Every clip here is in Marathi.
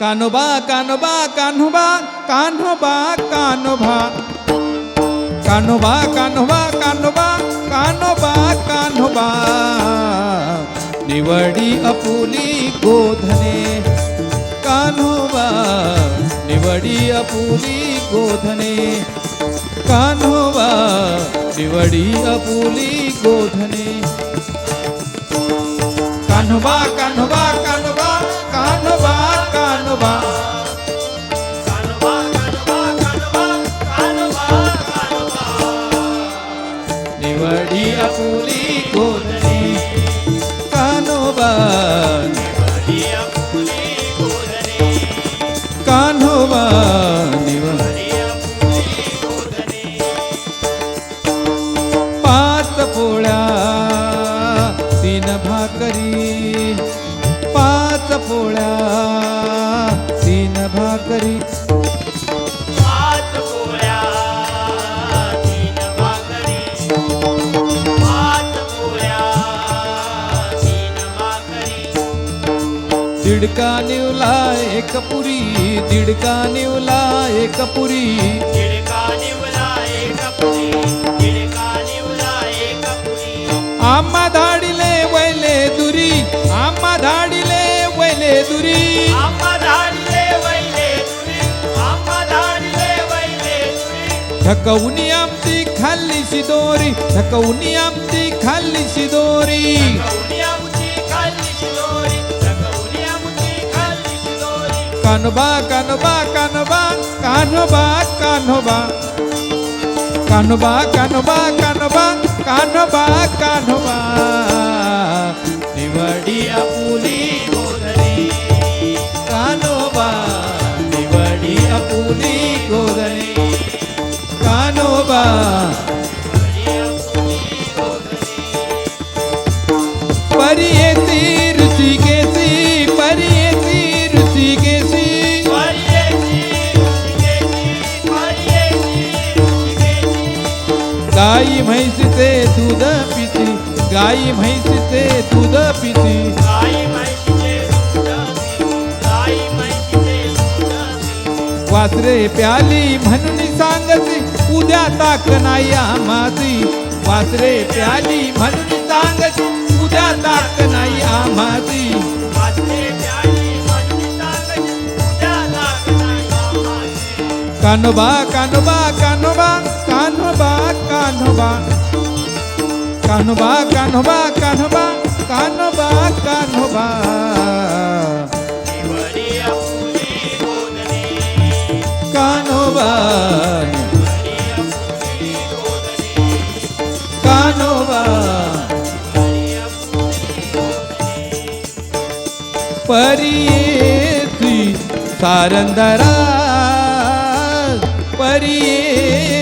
कानोबा कानोबा कानोबा कानोबा कानोबा। कानोबा कानोबा कानोबा कानोबा कानोबा। निवडी अपुली गोधने। कानोबा, निवडी अपुली गोधने। कानोबा, निवडी अपुली गोधने। कानोबा कानोबा भाकरी. पाच पोळ्या तीन भाकरी. दिडका निवला एक पुरी दिडका निवला एक पुरी. दिडका निवला एक पुरी दिडका आम्हा धाडिले वैले दुरी आम्हा धाडिले वैले दुरी. थकवणी आमची खाल्ली शिदोरी थकवणी आमची खाल्ली शिदोरी कानोबा कानोबा कानोबा कानोबा कानोबा. কানবা কানবা কানবা কানবা কানবা। দিওয়াড়িয়া পুলিশ गाई भैंस से दूध पीती गाई भैंस से दूध पीती। वासरे प्याली म्हणून सांगसी उद्या ताक नाही आमाती वासरे प्याली म्हणून सांगसी उद्या ताक नाही आमाती कानोबा कानोबा कानोबा कान्हबा कान्हबा। कान्हबा कान्हबा कान्हबा कान्हबा कान्हबा। कान्हबा। कान्हबा। सारंदरा। परिये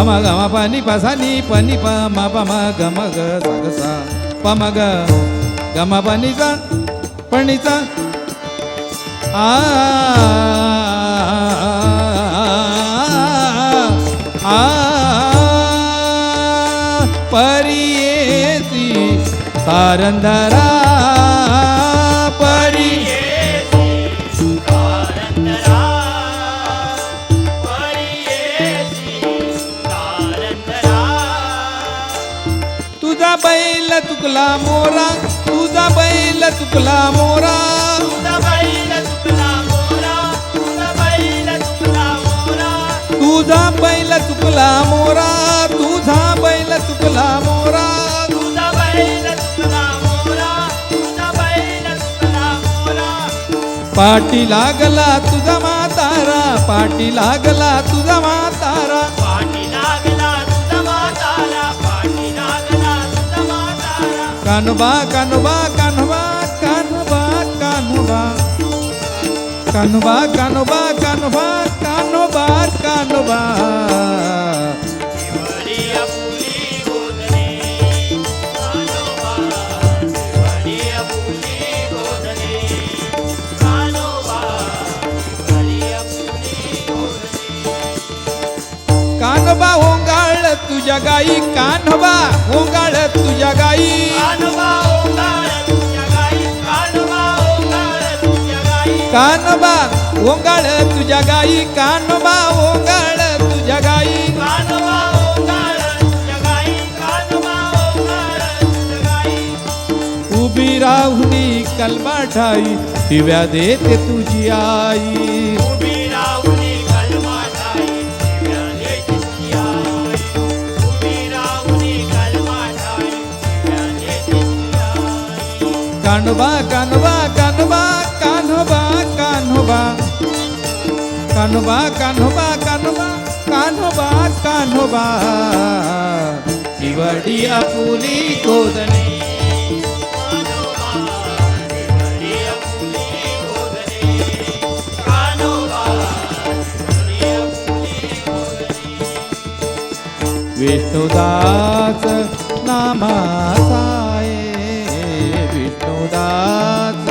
పమ గమ పని పస నీ పని పమ పమ గమ గ సగస పమ గ గమ పనిస పణిస ఆ परियेसी सारंधरा मोरा तुझा बैल चुकला मोरा. तुझा बैल चुकला मोरा तुझा बैल चुकला मोरा. पाठी लागला तुझा मातारा पाठी लागला तुझा माता কানবা কানবা কানবা কানবা কানবা। কানবা কানবা কানবা কানবা কানবা। कान्हवा ओंगाळ तुझ्या गाई. कान्हवा ओंगाळ तुझ्या गाई. कान्हवा ओंगाळ तुझ्या गाई. उभी राहुनी कलमा ठाई दिव्या देते तुझी आई. कान्होबा कान्होबा कान्होबा कान्होबा कान्होबा. कान्होबा कान्होबा कान्होबा कान्होबा कान्होबा. शिवडी आपुली गोदने. विष्णुदास नामासा 있도다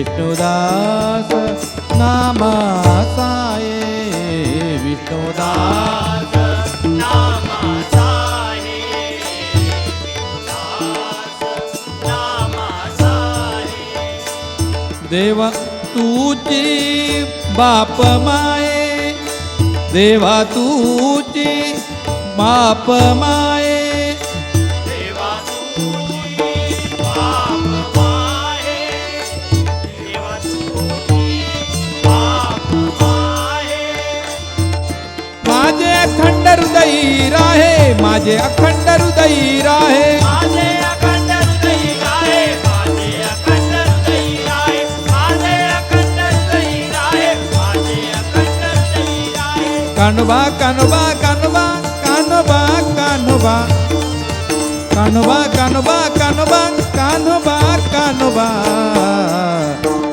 विष्णुदास नामासाये विष्णुदास देव तूची बाप माये. देवा तूची बाप माये. माझे अखंड हृदयी राहे. कान्होबा कान्होबा कान्होबा कान्होबा कान्होबा कान्होबा कान्होबा कान्होबा कान्होबा कान्होबा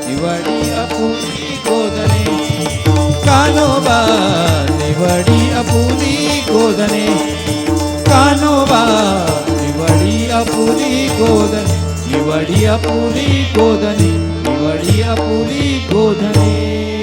निवडी आपुली गोदने. कान्होबा निवडी आपुली गोदने. કાનો જીવડિયા પૂરી ગોદની જીવડિયા પૂરી ગોદની જીવડિયા પૂરી ગોદની